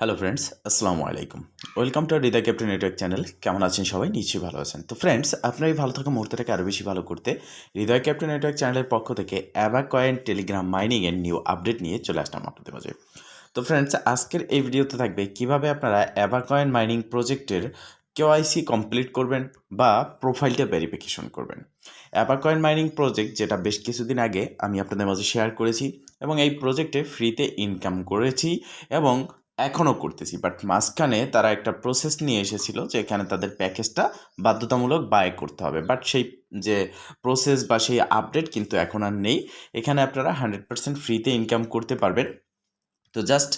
Hello friends আসসালামু আলাইকুম welcome to Hridoy captain network channel কেমন আছেন সবাই? নিশ্চয়ই ভালো আছেন। তো ফ্রেন্ডস আপনার এই ভালো থাকা মুহূর্তটাকে আরও বেশি ভালো করতে হৃদয় ক্যাপ্টেন নেটওয়ার্ক চ্যানেলের পক্ষ থেকে অ্যাবা কয়েন টেলিগ্রাম মাইনিংয়ের নিউ আপডেট নিয়ে চলে আসলাম আপনাদের মাঝে। তো ফ্রেন্ডস আজকের এই ভিডিওতে থাকবে কীভাবে আপনারা অ্যাবা কয়েন মাইনিং প্রজেক্টের কেওয়াইসি কমপ্লিট করবেন বা প্রোফাইলটা ভেরিফিকেশন করবেন। অ্যাবা কয়েন মাইনিং প্রজেক্ট যেটা বেশ কিছুদিন আগে আমি আপনাদের মাঝে শেয়ার করেছি এবং এই প্রজেক্টে ফ্রিতে ইনকাম করেছি এবং এখনও করতেছি বাট মাঝখানে তারা একটা প্রসেস নিয়ে এসেছিল যে এখানে তাদের প্যাকেজটা বাধ্যতামূলক বাই করতে হবে। বাট সেই যে প্রসেস বা সেই আপডেট কিন্তু এখন আর নেই। এখানে আপনারা হান্ড্রেড পার্সেন্ট ফ্রিতে ইনকাম করতে পারবেন। তো জাস্ট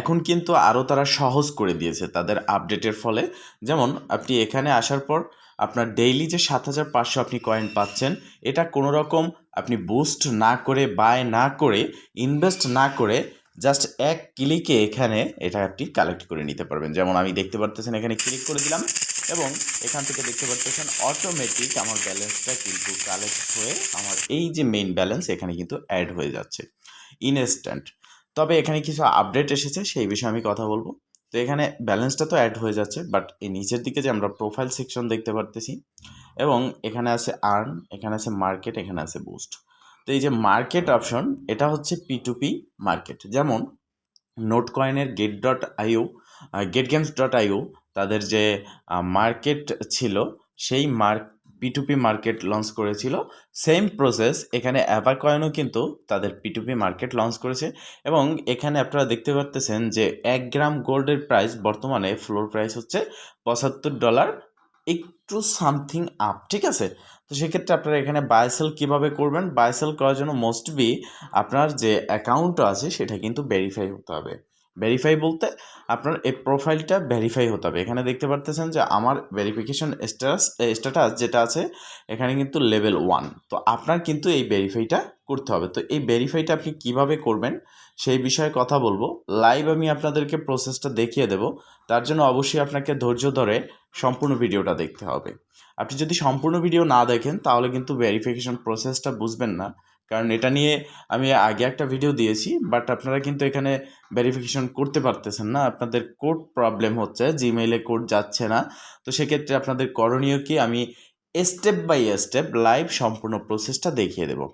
এখন কিন্তু আরও তারা সহজ করে দিয়েছে তাদের আপডেটের ফলে। যেমন আপনি এখানে আসার পর আপনার ডেইলি যে সাত হাজার পাঁচশো আপনি কয়েন পাচ্ছেন, এটা কোনো রকম আপনি বুস্ট না করে বায় না করে ইনভেস্ট না করে জাস্ট এক ক্লিকে এখানে এটা আপনি কালেক্ট করে নিতে পারবেন। যেমন আমি দেখতে পারতেছেন, এখানে ক্লিক করে দিলাম এবং এখান থেকে দেখতে পারতেছেন অটোমেটিক আমার ব্যালেন্সটা কিন্তু কালেক্ট হয়ে আমার এই যে মেইন ব্যালেন্স এখানে কিন্তু অ্যাড হয়ে যাচ্ছে। ইনস্ট্যান্ট তবে এখানে কিছু আপডেট এসেছে, সেই বিষয়ে আমি কথা বলব। তো এখানে ব্যালেন্সটা তো অ্যাড হয়ে যাচ্ছে বাট এই নিচের দিকে যে আমরা প্রোফাইল সেকশন দেখতে পারতেছি এবং এখানে আছে আর্ন এখানে আছে মার্কেট এখানে আছে বুস্ট তো এই যে মার্কেট অপশন এটা হচ্ছে পি টু পি মার্কেট যেমন নোট কয়েনের gate dot IO gate games dot IO তাদের যে মার্কেট ছিল, সেই mark P to P market launch করেছিল। সেম প্রসেস এখানে অ্যাভার কয়েনও কিন্তু তাদের P to P market launch করেছে। এবং এখানে আপনারা দেখতে পারতেছেন যে, এক গ্রাম গোল্ডের প্রাইস বর্তমানে ফ্লোর প্রাইস হচ্ছে পঁচাত্তর ডলার একটু সামথিং আপ, ঠিক আছে? তো সেক্ষেত্রে আপনারা এখানে বায়সেল কীভাবে করবেন? বায়সেল করার জন্য মোস্ট বি আপনার যে অ্যাকাউন্টটা আছে, সেটা কিন্তু ভেরিফাই হতে হবে। ভেরিফাই বলতে আপনার এই প্রোফাইলটা ভেরিফাই হতে হবে। এখানে দেখতে পারতেছেন যে আমার ভেরিফিকেশন স্ট্যাটাস স্ট্যাটাস যেটা আছে, এখানে কিন্তু লেভেল ওয়ান তো আপনার কিন্তু এই ভেরিফাইটা করতে হবে। তো এই ভেরিফাইটা আপনি কীভাবে করবেন? সেই বিষয়ে কথা বলব। লাইভ আমি আপনাদেরকে প্রসেসটা দেখিয়ে দেব। তার জন্য অবশ্যই আপনাকে ধৈর্য ধরে সম্পূর্ণ ভিডিওটা দেখতে হবে। আপনি যদি সম্পূর্ণ ভিডিও না দেখেন, তাহলে কিন্তু ভেরিফিকেশন প্রসেসটা বুঝবেন না। কারণ এটা নিয়ে আমি আগে একটা ভিডিও দিয়েছি বাট আপনারা কিন্তু এখানে ভেরিফিকেশন করতে পারতেছেন না। আপনাদের কোড প্রবলেম হচ্ছে জিমেইলে কোড যাচ্ছে না। তো সেক্ষেত্রে আপনাদের করণীয় কি? আমি স্টেপ বাই স্টেপ লাইভ সম্পূর্ণ প্রসেসটা দেখিয়ে দেবো।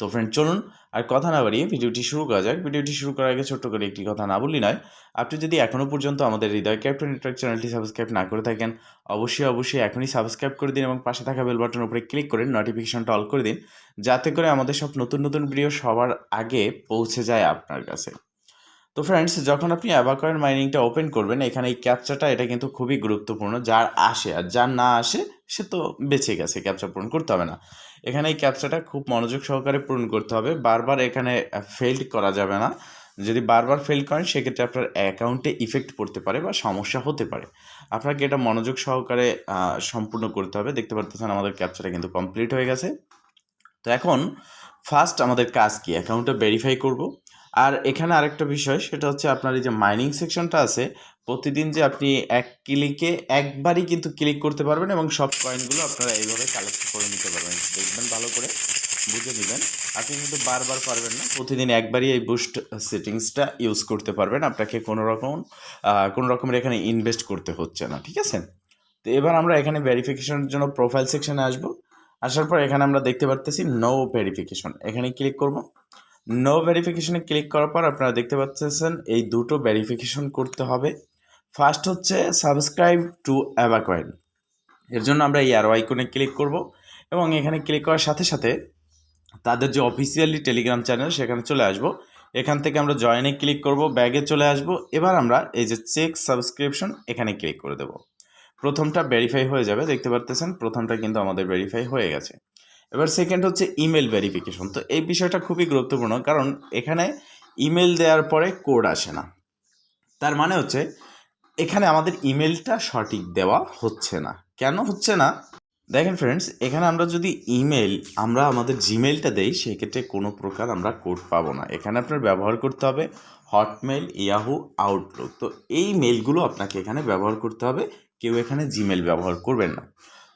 তো ফ্রেন্ড চলুন আর কথা না বাড়িয়ে ভিডিওটি শুরু করা যাক। ভিডিওটি শুরু করার আগে ছোট্ট করে একটি কথা না বললি নয়, আপনি যদি এখনও পর্যন্ত আমাদের হৃদয় ক্যাপ্টেন নেটওয়ার্ক চ্যানেলটি সাবস্ক্রাইব না করে থাকেন, অবশ্যই অবশ্যই এখনই সাবস্ক্রাইব করে দিন এবং পাশে থাকা বেল বাটন উপরে ক্লিক করে নোটিফিকেশনটা অল করে দিন, যাতে করে আমাদের সব নতুন নতুন ভিডিও সবার আগে পৌঁছে যায় আপনার কাছে। তো ফ্রেন্ডস যখন আপনি অ্যাবাকয়েন মাইনিংটা ওপেন করবেন, এখানে এই ক্যাপচাটা এটা কিন্তু খুবই গুরুত্বপূর্ণ। যার আসে আর যার না আসে, সে তো বেঁচে গেছে ক্যাপচা পূরণ করতে হবে না। এখানে এই ক্যাপচাটা খুব মনোযোগ সহকারে পূরণ করতে হবে। বারবার এখানে ফেল্ড করা যাবে না। যদি বারবার ফেল করেন, সেক্ষেত্রে আপনার অ্যাকাউন্টে ইফেক্ট পড়তে পারে বা সমস্যা হতে পারে। আপনাকে এটা মনোযোগ সহকারে সম্পূর্ণ করতে হবে। দেখতে পারতেছেন আমাদের ক্যাপচাটা কিন্তু কমপ্লিট হয়ে গেছে। তো এখন ফার্স্ট আমাদের কাজ কি? অ্যাকাউন্টটা ভেরিফাই করব। আর এখানে আরেকটা বিষয়, সেটা হচ্ছে আপনার এই যে মাইনিং সেকশনটা আছে, প্রতিদিন যে আপনি এক ক্লিকে একবারই কিন্তু ক্লিক করতে পারবেন এবং সব কয়েনগুলো আপনারা এইভাবে কালেক্ট করে নিতে পারবেন। দেখবেন ভালো করে বুঝে নেবেন। আপনি কিন্তু বারবার পারবেন না, প্রতিদিন একবারই এই বুস্ট সেটিংসটা ইউজ করতে পারবেন। আপনাকে কোনো রকম কোনো রকমের এখানে ইনভেস্ট করতে হচ্ছে না, ঠিক আছে? তো এবার আমরা এখানে ভেরিফিকেশনের জন্য প্রোফাইল সেকশনে আসব। আসার পর এখানে আমরা দেখতে পারতেছি নো ভেরিফিকেশন এখানে ক্লিক করব। নো ভেরিফিকেশনে ক্লিক করার পর আপনারা দেখতে পাচ্ছেন এই দুটো ভেরিফিকেশন করতে হবে। ফার্স্ট হচ্ছে সাবস্ক্রাইব টু অ্যাভাকয়েন এর জন্য আমরা এই অ্যারো আইকনে ক্লিক করব এবং এখানে ক্লিক করার সাথে সাথে তাদের যে অফিসিয়ালি টেলিগ্রাম চ্যানেল সেখানে চলে আসব। এখান থেকে আমরা জয়েনে ক্লিক করব ব্যাগে চলে আসব। এবার আমরা এই যে চেক সাবস্ক্রিপশন এখানে ক্লিক করে দেব। প্রথমটা ভেরিফাই হয়ে যাবে, দেখতে পারতেছেন? প্রথমটা কিন্তু আমাদের ভেরিফাই হয়ে গেছে। এবার সেকেন্ড হচ্ছে ইমেল ভেরিফিকেশন তো এই বিষয়টা খুবই গুরুত্বপূর্ণ, কারণ এখানে ইমেল দেওয়ার পরে কোড আসে না। তার মানে হচ্ছে, এখানে আমাদের ইমেলটা সঠিক দেওয়া হচ্ছে না। কেন হচ্ছে না? দেখেন ফ্রেন্ডস এখানে আমরা যদি ইমেল আমরা আমাদের জিমেলটা দেই, সেক্ষেত্রে কোনো প্রকার আমরা কোড পাবো না। এখানে আপনার ব্যবহার করতে হবে হটমেল ইয়াহু আউটলুক তো এই মেলগুলো আপনাকে এখানে ব্যবহার করতে হবে। কেউ এখানে জিমেল ব্যবহার করবেন না।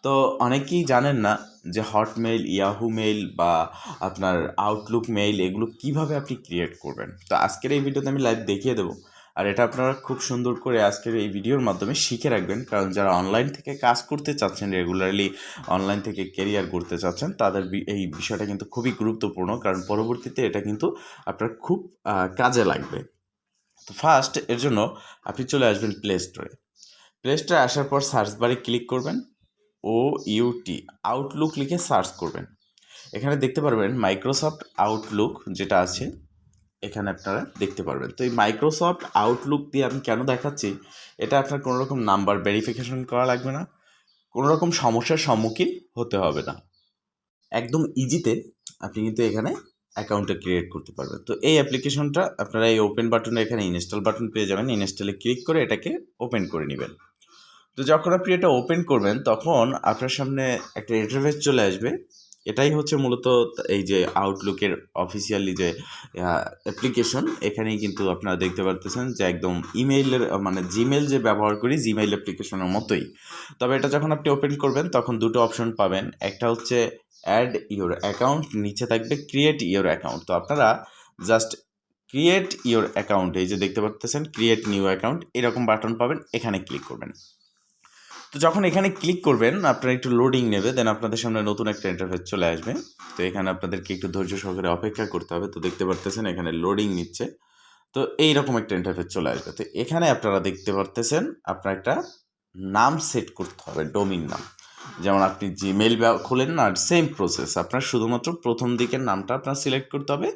তো অনেকেই জানেন না যে হটমেল ইয়াহু মেইল বা আপনার আউটলুক মেইল, এগুলো কীভাবে আপনি ক্রিয়েট করবেন? তো আজকের এই ভিডিওতে আমি লাইভ দেখিয়ে দেবো। আর এটা আপনারা খুব সুন্দর করে আজকের এই ভিডিওর মাধ্যমে শিখে রাখবেন। কারণ যারা অনলাইন থেকে কাজ করতে চাচ্ছেন রেগুলারলি অনলাইন থেকে কেরিয়ার করতে চাচ্ছেন, তাদের এই বিষয়টা কিন্তু খুবই গুরুত্বপূর্ণ। কারণ পরবর্তীতে এটা কিন্তু আপনার খুব কাজে লাগবে। তো ফার্স্ট এর জন্য আপনি চলে আসবেন প্লে স্টোরে প্লে স্টোরে আসার পর সার্চ বারে ক্লিক করবেন। ও ইউটি আউটলুক লিখে সার্চ করবেন। এখানে দেখতে পারবেন মাইক্রোসফট আউটলুক যেটা আছে, এখানে আপনারা দেখতে পারবেন। তো এই মাইক্রোসফট আউটলুক দিয়ে আমি কেন দেখাচ্ছি? এটা আপনার কোনো রকম নাম্বার ভেরিফিকেশন করা লাগবে না। কোনো রকম সমস্যার সম্মুখীন হতে হবে না। একদম ইজিতে আপনি কিন্তু এখানে অ্যাকাউন্টটা ক্রিয়েট করতে পারবেন। তো এই অ্যাপ্লিকেশনটা আপনারা এই ওপেন বাটনে এখানে ইনস্টল বাটন পেয়ে যাবেন। ইনস্টলে ক্লিক করে এটাকে ওপেন করে নেবেন। তো যখন আপনি এটা ওপেন করবেন, তখন আপনার সামনে একটা ইন্টারফেস চলে আসবে। এটাই হচ্ছে মূলত এই যে আউটলুকের অফিসিয়ালি যে অ্যাপ্লিকেশন এখানেই কিন্তু আপনারা দেখতে পারতেছেন যে একদম ইমেইলের মানে জিমেল যে ব্যবহার করি জিমেইল অ্যাপ্লিকেশনের মতোই। তবে এটা যখন আপনি ওপেন করবেন, তখন দুটো অপশন পাবেন। একটা হচ্ছে অ্যাড ইওর অ্যাকাউন্ট নিচে থাকবে ক্রিয়েট ইওর অ্যাকাউন্ট তো আপনারা জাস্ট ক্রিয়েট ইওর অ্যাকাউন্ট এই যে দেখতে পাচ্তেছেন ক্রিয়েট নিউ অ্যাকাউন্ট এরকম বাটন পাবেন, এখানে ক্লিক করবেন। তো যখন এখানে ক্লিক করবেন, আপনারা একটু লোডিং নেবে দেন আপনাদের সামনে নতুন একটা ইন্টারফেস চলে আসবে। তো এখানে আপনাদেরকে একটু ধৈর্য সহকারে অপেক্ষা করতে হবে। তো দেখতে পারতেছেন, এখানে লোডিং নিচ্ছে। তো এইরকম একটা ইন্টারফেস চলে আসবে। তো এখানে আপনারা দেখতে পারতেছেন, আপনার একটা নাম সেট করতে হবে ডোমিন নাম। যেমন আপনি জিমেল খোলেন না সেম প্রসেস আপনার শুধুমাত্র প্রথম দিকের নামটা আপনার সিলেক্ট করতে হবে।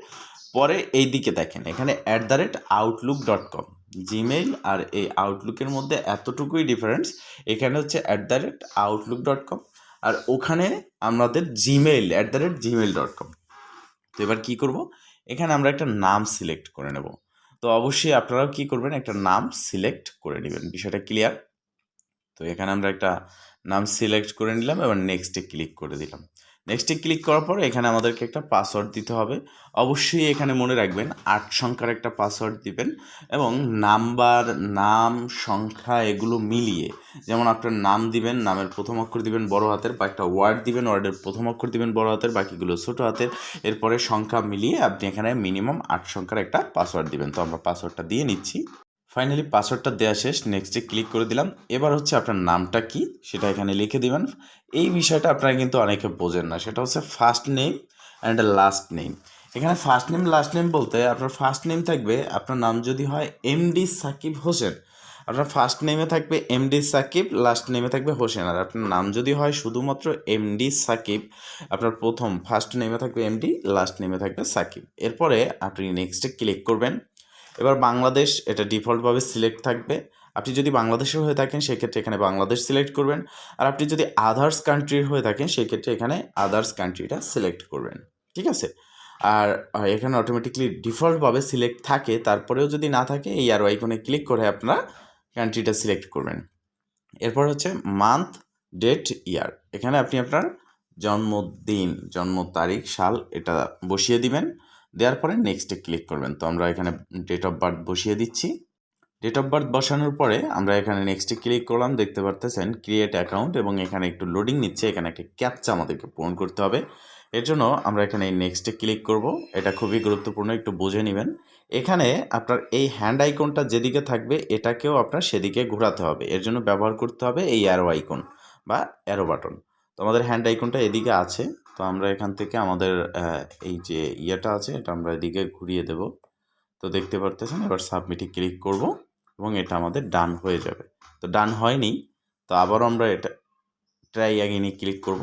পরে এই দিকে দেখেন, এখানে at the rate Outlook dot com Gmail আর এই আউটলুকের মধ্যে এতটুকুই ডিফারেন্স এখানে হচ্ছে at the rate Outlook dot com আর ওখানে আমাদের Gmail at the rate Gmail dot com তো এবার কী করব? এখানে আমরা একটা নাম সিলেক্ট করে নেব। তো অবশ্যই আপনারাও কী করবেন? একটা নাম সিলেক্ট করে নেবেন। বিষয়টা ক্লিয়ার তো এখানে আমরা একটা নাম সিলেক্ট করে নিলাম, এবার নেক্সটে ক্লিক করে দিলাম। নেক্সটে ক্লিক করার পর এখানে আমাদেরকে একটা পাসওয়ার্ড দিতে হবে। অবশ্যই এখানে মনে রাখবেন, আট সংখ্যার একটা পাসওয়ার্ড দিবেন এবং নাম্বার, নাম, সংখ্যা এগুলো মিলিয়ে যেমন আপনার নাম দিবেন, নামের প্রথম অক্ষর দিবেন বড় হাতের বা একটা ওয়ার্ড দিবেন ওয়ার্ডের প্রথম অক্ষর দিবেন বড় হাতের, বাকিগুলো ছোটো হাতের। এরপরে সংখ্যা মিলিয়ে আপনি এখানে মিনিমাম আট সংখ্যার একটা পাসওয়ার্ড দিবেন। তো আমরা পাসওয়ার্ডটা দিয়ে নিচ্ছি। ফাইনালি পাসওয়ার্ডটা দেওয়া শেষ নেক্সটে ক্লিক করে দিলাম। এবার হচ্ছে আপনার নামটা কি, সেটা এখানে লিখে দিবেন। এই বিষয়টা আপনারা কিন্তু অনেকে বোঝেন না, সেটা হচ্ছে first name and last name এখানে ফার্স্ট নেম লাস্ট নেম বলতে আপনার ফার্স্ট নেম থাকবে, আপনার নাম যদি হয় এমডি সাকিব হোসেন। আপনার ফার্স্ট নেমে থাকবে এমডি সাকিব লাস্ট নেমে থাকবে হোসেন। আর আপনার নাম যদি হয় শুধুমাত্র এমডি সাকিব, আপনার প্রথম ফার্স্ট নেমে থাকবে এমডি লাস্ট নেমে থাকবে সাকিব। এরপরে আপনি নেক্সটে ক্লিক করবেন। এবার বাংলাদেশ, এটা ডিফল্টভাবে সিলেক্ট থাকবে। আপনি যদি বাংলাদেশের হয়ে থাকেন, সেক্ষেত্রে এখানে বাংলাদেশ সিলেক্ট করবেন। আর আপনি যদি আদার্স কান্ট্রির হয়ে থাকেন, সেক্ষেত্রে এখানে আদার্স কান্ট্রিটা সিলেক্ট করবেন। ঠিক আছে? আর এখানে অটোমেটিকলি ডিফল্টভাবে সিলেক্ট থাকে, তারপরেও যদি না থাকে, এই আর আইকনে ক্লিক করে আপনারা কান্ট্রিটা সিলেক্ট করবেন। এরপর হচ্ছে মান্থ ডেট ইয়ার এখানে আপনি আপনার জন্মদিন, জন্ম তারিখ, সাল, এটা বসিয়ে দিবেন। দেওয়ার পরে নেক্সটে ক্লিক করবেন। তো আমরা এখানে ডেট অফ বার্থ বসিয়ে দিচ্ছি। ডেট অফ বার্থ বসানোর পরে আমরা এখানে নেক্সটে ক্লিক করলাম, দেখতে পারতেছেন ক্রিয়েট অ্যাকাউন্ট এবং এখানে একটু লোডিং নিচ্ছে। এখানে একটা ক্যাপচা আমাদেরকে পূরণ করতে হবে। এর জন্য আমরা এখানে এই নেক্সটে ক্লিক করব। এটা খুবই গুরুত্বপূর্ণ, একটু বুঝে নেবেন। এখানে আপনার এই হ্যান্ড আইকনটা যেদিকে থাকবে, এটাকেও আপনার সেদিকে ঘোরাতে হবে। এর জন্য ব্যবহার করতে হবে এই অ্যারো আইকন বা অ্যারো বাটন তো আমাদের হ্যান্ড আইকনটা এদিকে আছে। তো আমরা এখান থেকে আমাদের এই যে ইয়েটা আছে, এটা আমরা এদিকে ঘুরিয়ে দেব। তো দেখতে পারতেছেন, এবার সাবমিটে ক্লিক করব এবং এটা আমাদের ডান হয়ে যাবে। তো ডান হয়নি, তো আবারও আমরা এটা ট্রাই অ্যাগেনে ক্লিক করব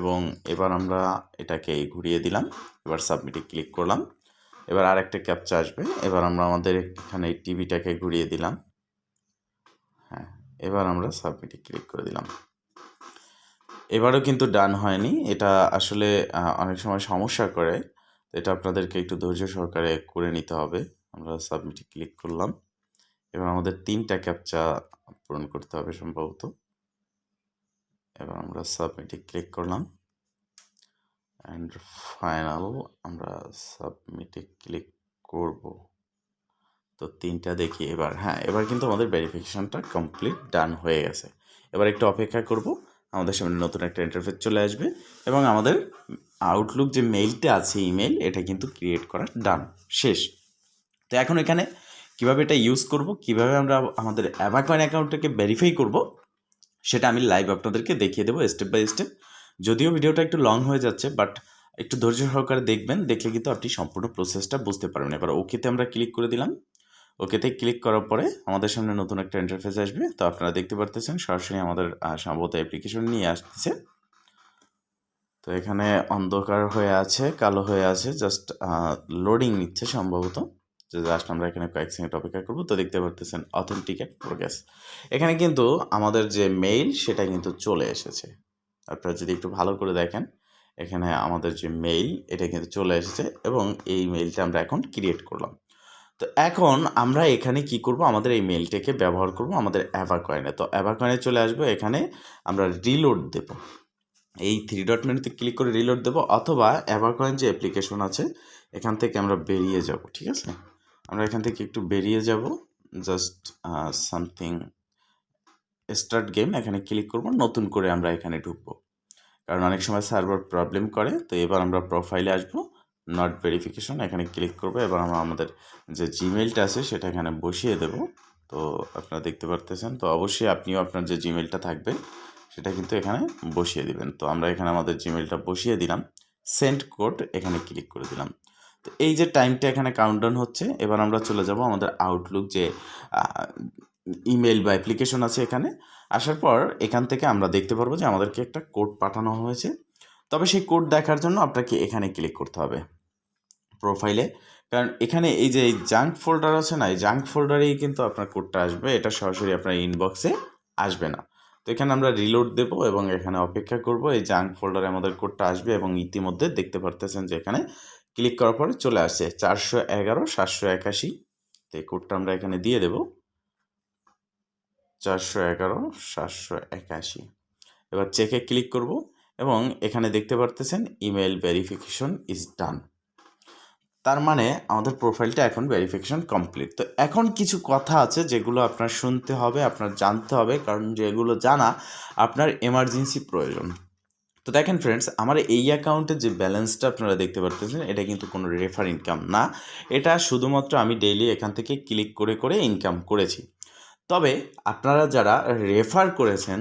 এবং এবার আমরা এটাকে ঘুরিয়ে দিলাম, এবার সাবমিটে ক্লিক করলাম। এবার আরেকটা ক্যাপচা আসবে, এবার আমরা আমাদের এখানে টিভিটাকে ঘুরিয়ে দিলাম। হ্যাঁ এবার আমরা সাবমিটে ক্লিক করে দিলাম। এবারও কিন্তু ডান হয়নি। এটা আসলে অনেক সময় সমস্যা করে। এটা আপনাদেরকে একটু ধৈর্য সহকারে করে নিতে হবে। আমরা সাবমিটে ক্লিক করলাম। এবার আমাদের তিনটা ক্যাপচা পূরণ করতে হবে সম্ভবত। এবার আমরা সাবমিটে ক্লিক করলাম। অ্যান্ড ফাইনাল আমরা সাবমিটে ক্লিক করব। তো তিনটা দেখি এবার। হ্যাঁ এবার কিন্তু আমাদের ভেরিফিকেশানটা কমপ্লিট ডান হয়ে গেছে। এবার একটু অপেক্ষা করব। আমাদের সামনে নতুন একটা ইন্টারফেস চলে আসবে এবং আমাদের আউটলুক যে মেইলটা আছে ইমেল এটা কিন্তু ক্রিয়েট করা ডান শেষ। তো এখন এখানে কীভাবে এটা ইউজ করব, কীভাবে আমরা আমাদের অ্যাভাকয়েন অ্যাকাউন্টটাকে ভেরিফাই করব, সেটা আমি লাইভ আপনাদেরকে দেখিয়ে দেবো স্টেপ বাই স্টেপ যদিও ভিডিওটা একটু লং হয়ে যাচ্ছে বাট একটু ধৈর্য সহকারে দেখবেন, দেখলে কিন্তু আপনি সম্পূর্ণ প্রসেসটা বুঝতে পারবেন। এবার ওকেতে আমরা ক্লিক করে দিলাম। ওকেতে ক্লিক করার পরে আমাদের সামনে নতুন একটা ইন্টারফেস আসবে। তো আপনারা দেখতে পারতেছেন, সরাসরি আমাদের সম্ভবত অ্যাপ্লিকেশন নিয়ে আসতেছে। তো এখানে অন্ধকার হয়ে আছে, কালো হয়ে আছে জাস্ট লোডিং নিচ্ছে সম্ভবত। জাস্ট আমরা এখানে কয়েক সেকেন্ড অপেক্ষা করব। তো দেখতে পারতেছেন অথেন্টিকেট প্রোগ্রেস এখানে কিন্তু আমাদের যে মেইল সেটা কিন্তু চলে এসেছে। আপনারা যদি একটু ভালো করে দেখেন, এখানে আমাদের যে মেইল এটা কিন্তু চলে এসেছে এবং এই মেইলটা আমরা এখন ক্রিয়েট করলাম। তো এখন আমরা এখানে কি করব? আমাদের এই মেইলটাকে ব্যবহার করব আমাদের অ্যাভার অ্যাভাকয়েনে তো অ্যাভার অ্যাভাকয়েনে চলে আসব, এখানে আমরা রিলোড দেব। এই থ্রি ডট মেনুতে ক্লিক করে রিলোড দেবো, অথবা অ্যাভাকয়েন যে অ্যাপ্লিকেশন আছে, এখান থেকে আমরা বেরিয়ে যাব, ঠিক আছে? আমরা এখান থেকে একটু বেরিয়ে যাব জাস্ট সামথিং স্টার্ট গেম এখানে ক্লিক করব, নতুন করে আমরা এখানে ঢুকবো। কারণ অনেক সময় সার্ভার প্রবলেম করে, তো এবার আমরা প্রোফাইলে আসব। নট ভেরিফিকেশন এখানে ক্লিক করব এবার আমরা আমাদের যে জিমেলটা আছে সেটা এখানে বসিয়ে দেব। তো আপনারা দেখতে পারতেছেন, তো অবশ্যই আপনিও আপনার যে জিমেলটা থাকবে সেটা কিন্তু এখানে বসিয়ে দিবেন। তো আমরা এখানে আমাদের জিমেলটা বসিয়ে দিলাম সেন্ড কোড এখানে ক্লিক করে দিলাম। তো এই যে টাইমটা এখানে কাউন্টডাউন হচ্ছে, এবার আমরা চলে যাব আমাদের আউটলুক যে ইমেল বা অ্যাপ্লিকেশন আছে এখানে। আসার পর এখান থেকে আমরা দেখতে পারব যে আমাদেরকে একটা কোড পাঠানো হয়েছে। তবে সেই কোড দেখার জন্য আপনাকে এখানে ক্লিক করতে হবে প্রোফাইলে কারণ এখানে এই যে জাঙ্ক ফোল্ডার আছে না, এই জাঙ্ক ফোল্ডারেই কিন্তু আপনার কোডটা আসবে, এটা সরাসরি আপনার ইনবক্সে আসবে না। তো এখানে আমরা রিলোড দেবো এবং এখানে অপেক্ষা করব, এই জাঙ্ক ফোল্ডারে আমাদের কোডটা আসবে এবং ইতিমধ্যে দেখতে পারতেছেন যে এখানে ক্লিক করার পরে চলে আসছে চারশো এগারো, সাতশো একাশি। তো এই কোডটা আমরা এখানে দিয়ে দেব। চারশো এগারো, সাতশো একাশি। এবার চেকে ক্লিক করব। এবং এখানে দেখতে পারতেছেন ইমেল ভেরিফিকেশন ইজ ডান তার মানে আমাদের প্রোফাইলটা এখন ভেরিফিকেশন কমপ্লিট তো এখন কিছু কথা আছে যেগুলো আপনার শুনতে হবে, আপনার জানতে হবে, কারণ যেগুলো জানা আপনার এমার্জেন্সি প্রয়োজন। তো দেখেন ফ্রেন্ডস আমার এই অ্যাকাউন্টে যে ব্যালেন্সটা আপনারা দেখতে পারতেছেন, এটা কিন্তু কোনো রেফার ইনকাম না। এটা শুধুমাত্র আমি ডেইলি এখান থেকে ক্লিক করে করে ইনকাম করেছি। তবে আপনারা যারা রেফার করেছেন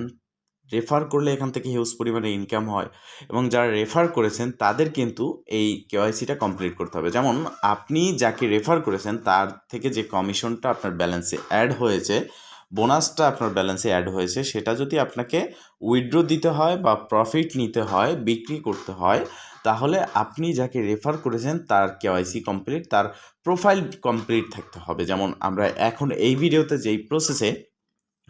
রেফার করলে এখান থেকে হিউজ পরিমাণে ইনকাম হয়। এবং যারা রেফার করেছেন, তাদের কিন্তু এই কেওয়াইসিটা কমপ্লিট করতে হবে। যেমন, আপনি যাকে রেফার করেছেন, তার থেকে যে কমিশনটা আপনার ব্যালেন্সে অ্যাড হয়েছে বোনাসটা আপনার ব্যালেন্সে অ্যাড হয়েছে, সেটা যদি আপনাকে উইথড্র দিতে হয় বা প্রফিট নিতে হয়, বিক্রি করতে হয়, তাহলে আপনি যাকে রেফার করেছেন, তার কেওয়াইসি কমপ্লিট তার প্রোফাইল কমপ্লিট থাকতে হবে। যেমন, আমরা এখন এই ভিডিওতে যেই প্রসেসে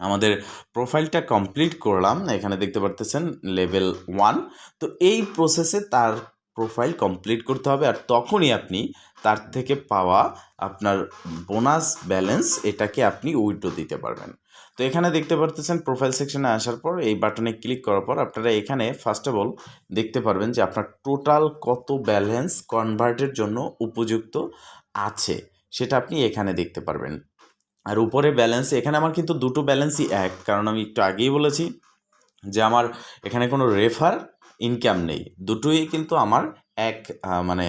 আমাদের প্রোফাইলটা কমপ্লিট করলাম। এখানে দেখতে পারতেছেন লেভেল ওয়ান তো এই প্রসেসে তার প্রোফাইল কমপ্লিট করতে হবে আর তখনই আপনি তার থেকে পাওয়া আপনার বোনাস ব্যালেন্স এটাকে আপনি উইথড্র দিতে পারবেন। তো এখানে দেখতে পারতেছেন প্রোফাইল সেকশনে আসার পর এই বাটনে ক্লিক করার পর আপনারা এখানে ফার্স্ট অফ অল দেখতে পারবেন যে আপনার টোটাল কত ব্যালেন্স কনভার্টের জন্য উপযুক্ত আছে, সেটা আপনি এখানে দেখতে পারবেন। আর উপরে ব্যালেন্স এখানে আমার কিন্তু দুটো ব্যালেন্সই এক। কারণ আমি একটু আগেই বলেছি যে আমার এখানে কোনো রেফার ইনকাম নেই। দুটোই কিন্তু আমার এক মানে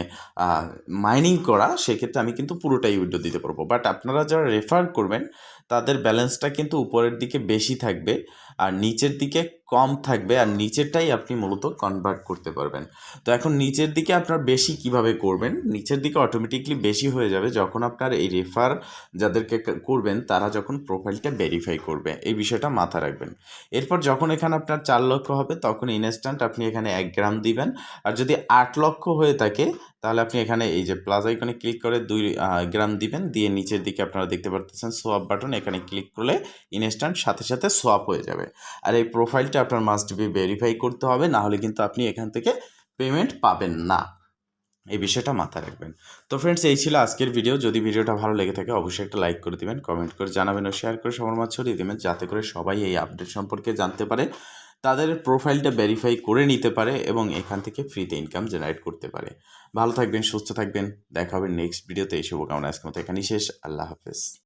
মাইনিং করা, সেক্ষেত্রে আমি কিন্তু পুরোটাই উইডো দিতে পারব। বাট আপনারা যারা রেফার করবেন, তাদের ব্যালেন্সটা কিন্তু উপরের দিকে বেশি থাকবে। আর নিচের দিকে কম থাকবে আর নিচেরটাই আপনি মূলত কনভার্ট করতে পারবেন। তো এখন নিচের দিকে আপনার বেশি কীভাবে করবেন? নিচের দিকে অটোমেটিকলি বেশি হয়ে যাবে যখন আপনার এই রেফার যাদেরকে করবেন, তারা যখন প্রোফাইলটা ভেরিফাই করবে। এই বিষয়টা মাথা রাখবেন। এরপর যখন এখানে আপনার চার লক্ষ হবে, তখন ইনস্ট্যান্ট আপনি এখানে এক গ্রাম দিবেন। আর যদি আট লক্ষ হয়ে থাকে তাহলে আপনি এখানে এই যে প্লাস আইকনে ক্লিক করে দুই গ্রাম দিবেন। দিয়ে নিচের দিকে আপনারা দেখতে পারতেছেন সোয়াপ বাটন এখানে ক্লিক করলে ইনস্ট্যান্ট সাথে সাথে সোয়াপ হয়ে যাবে। আর এই প্রোফাইলটা আপনার মাস্ট বি ভেরিফাই করতে হবে। না হলে কিন্তু আপনি এখান থেকে পেমেন্ট পাবেন না। এই বিষয়টা মাথায় রাখবেন। তো ফ্রেন্ডস এই ছিল আজকের ভিডিও যদি ভিডিওটা ভালো লেগে থাকে, অবশ্যই একটা লাইক করে দিবেন। কমেন্ট করে জানাবেন ও শেয়ার করে সবার মাঝে ছড়িয়ে দেবেন। যাতে করে সবাই এই আপডেট সম্পর্কে জানতে পারে। তাদের প্রোফাইলটা ভেরিফাই করে নিতে পারে এবং এখান থেকে ফ্রিতে ইনকাম জেনারেট করতে পারে। ভালো থাকবেন, সুস্থ থাকবেন। দেখা হবে নেক্সট ভিডিওতে এই শুভকামনা। আজকের মতো এখানেই শেষ। আল্লাহ হাফেজ।